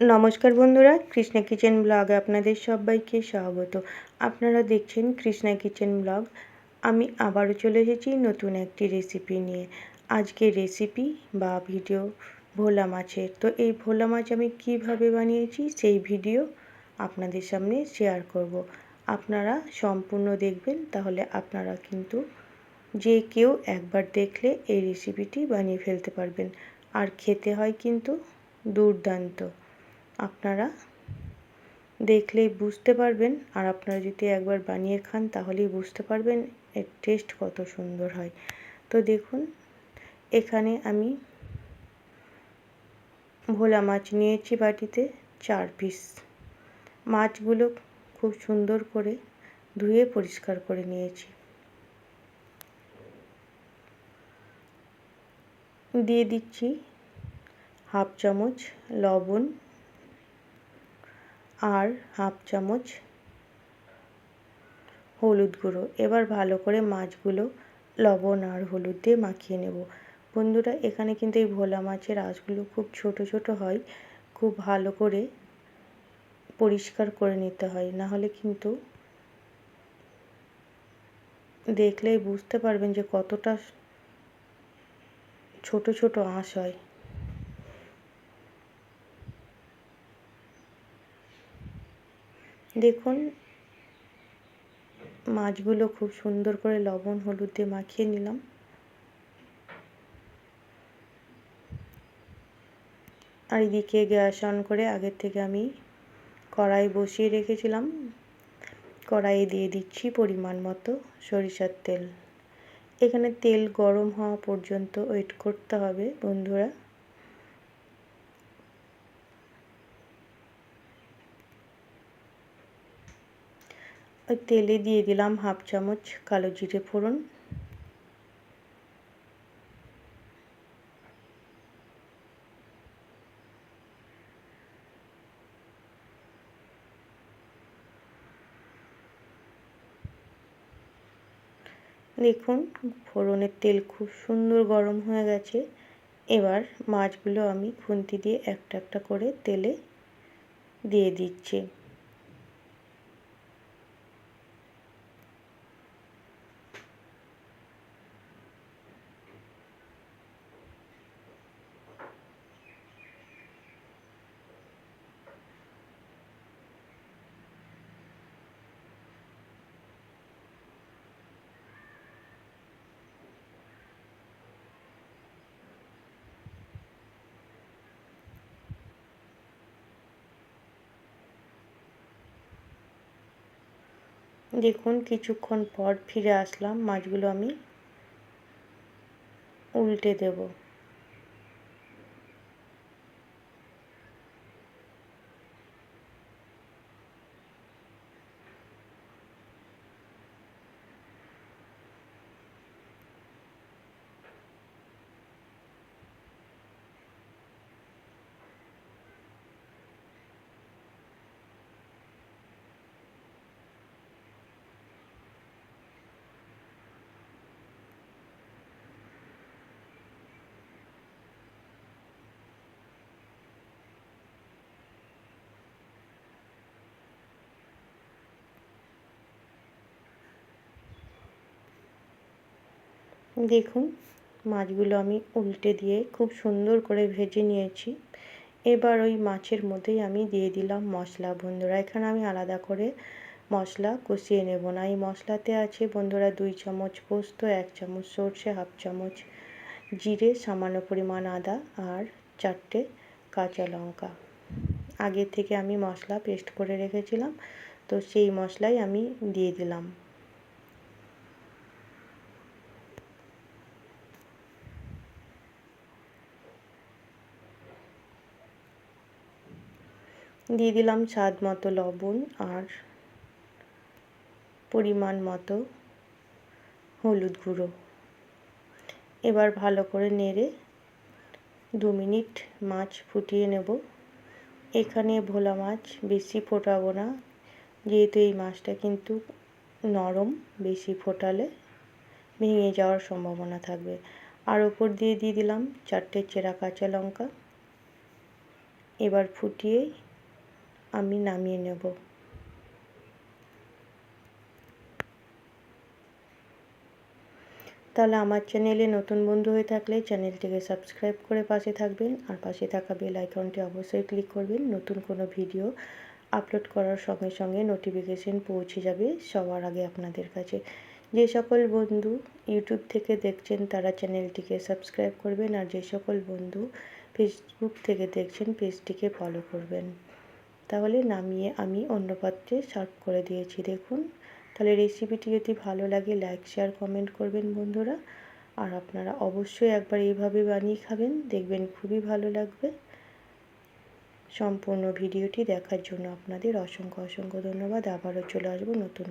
নমস্কার বন্ধুরা, কৃষ্ণা কিচেন ব্লগে আপনাদের সবাইকে স্বাগত। আপনারা দেখছেন কৃষ্ণা কিচেন ব্লগ। আমি আবারও চলে এসেছি নতুন একটি রেসিপি নিয়ে। আজকে রেসিপি বা ভিডিও ভোলা মাছের। তো এই ভোলা মাছ আমি কীভাবে বানিয়েছি সেই ভিডিও আপনাদের সামনে শেয়ার করব। আপনারা সম্পূর্ণ দেখবেন, তাহলে আপনারা কিন্তু যে কেউ একবার দেখলে এই রেসিপিটি বানিয়ে ফেলতে পারবেন। আর খেতে হয় কিন্তু দুর্দান্ত। আপনারা দেখলেই বুঝতে পারবেন আর আপনারা যদি একবার বানিয়ে খান তাহলেই বুঝতে পারবেন এর টেস্ট কত সুন্দর হয়। তো দেখুন, এখানে আমি ভোলা মাছ নিয়েছি বাটিতে চার পিস মাছগুলো খুব সুন্দর করে ধুয়ে পরিষ্কার করে নিয়েছি। দিয়ে দিচ্ছি হাফ চামচ লবণ আর হাফ চামচ হলুদ গুঁড়ো। এবার ভালো করে মাছগুলো লবণ আর হলুদ দিয়ে মাখিয়ে নেব। বন্ধুরা, এখানে কিন্তু এই ভোলা মাছের আঁশগুলো খুব ছোট ছোট হয়। খুব ভালো করে পরিষ্কার করে নিতে হয়। না হলে কিন্তু দেখলেই বুঝতে পারবেন যে কতটা ছোট ছোট আঁশ হয়। দেখুন, মাছগুলো খুব সুন্দর করে লবণ হলুদ দিয়ে মাখিয়ে নিলাম। আর এদিকে গ্যাস অন করে আগের থেকে আমি কড়াই বসিয়ে রেখেছিলাম। কড়াইয়ে দিয়ে দিচ্ছি পরিমাণ মতো সরিষার তেল। এখানে তেল গরম হওয়া পর্যন্ত ওয়েট করতে হবে বন্ধুরা। ওই তেলে দিয়ে দিলাম হাফ চামচ কালো জিরে ফোড়ন। দেখুন, ফোড়নের তেল খুব সুন্দর গরম হয়ে গেছে। এবার মাছগুলো আমি খুন্তি দিয়ে একটা একটা করে তেলে দিয়ে দিচ্ছি। দেখুন কিছুক্ষণ পর ফিরে আসলাম। মাছগুলো আমি উল্টে দেবো। দেখুন, মাছগুলো আমি উল্টে দিয়ে খুব সুন্দর করে ভেজে নিয়েছি। এবার ওই মাছের মধ্যেই আমি দিয়ে দিলাম মশলা। বন্ধুরা, এখানে আমি আলাদা করে মশলা কষিয়ে নেব না। এই মশলাতে আছে বন্ধুরা দুই চামচ পোস্ত, এক চামচ সর্ষে, হাফ চামচ জিরে, সামান্য পরিমাণ আদা আর চারটে কাঁচা লঙ্কা। আগে থেকে আমি মশলা পেস্ট করে রেখেছিলাম, তো সেই মশলাই আমি দিয়ে দিলাম। দিয়ে দিলাম স্বাদ মতো লবণ আর পরিমাণ মতো হলুদ গুঁড়ো। এবার ভালো করে নেড়ে দু মিনিট মাছ ফুটিয়ে নেব। এখানে ভোলা মাছ বেশি ফোটাবো না, যেহেতু এই মাছটা কিন্তু নরম, বেশি ফোটালে ভেঙে যাওয়ার সম্ভাবনা থাকবে। আর ওপর দিয়ে দিয়ে দিলাম চারটে চেরা কাঁচা লঙ্কা। এবার ফুটিয়ে আমি নামিয়ে নেব। তাহলে আমার চ্যানেলে নতুন বন্ধু হয়ে থাকলে চ্যানেলটিকে সাবস্ক্রাইব করে পাশে থাকবেন আর পাশে থাকা বেল আইকনটি অবশ্যই ক্লিক করবেন। নতুন কোনো ভিডিও আপলোড করার সঙ্গে সঙ্গে নোটিফিকেশন পৌঁছে যাবে সবার আগে আপনাদের কাছে। যে সকল বন্ধু ইউটিউব থেকে দেখছেন তারা চ্যানেলটিকে সাবস্ক্রাইব করবেন আর যে সকল বন্ধু ফেসবুক থেকে দেখছেন পেজটিকে ফলো করবেন। তাহলে নামিয়ে আমি অন্য পাত্রে সার্ভ করে দিয়েছি, দেখুন। তাহলে রেসিপিটি যদি ভালো লাগে লাইক শেয়ার কমেন্ট করবেন বন্ধুরা। আর আপনারা অবশ্যই একবার এইভাবে বানিয়ে খাবেন, দেখবেন খুবই ভালো লাগবে। সম্পূর্ণ ভিডিওটি দেখার জন্য আপনাদের অসংখ্য অসংখ্য ধন্যবাদ। আবারও চলে আসব নতুন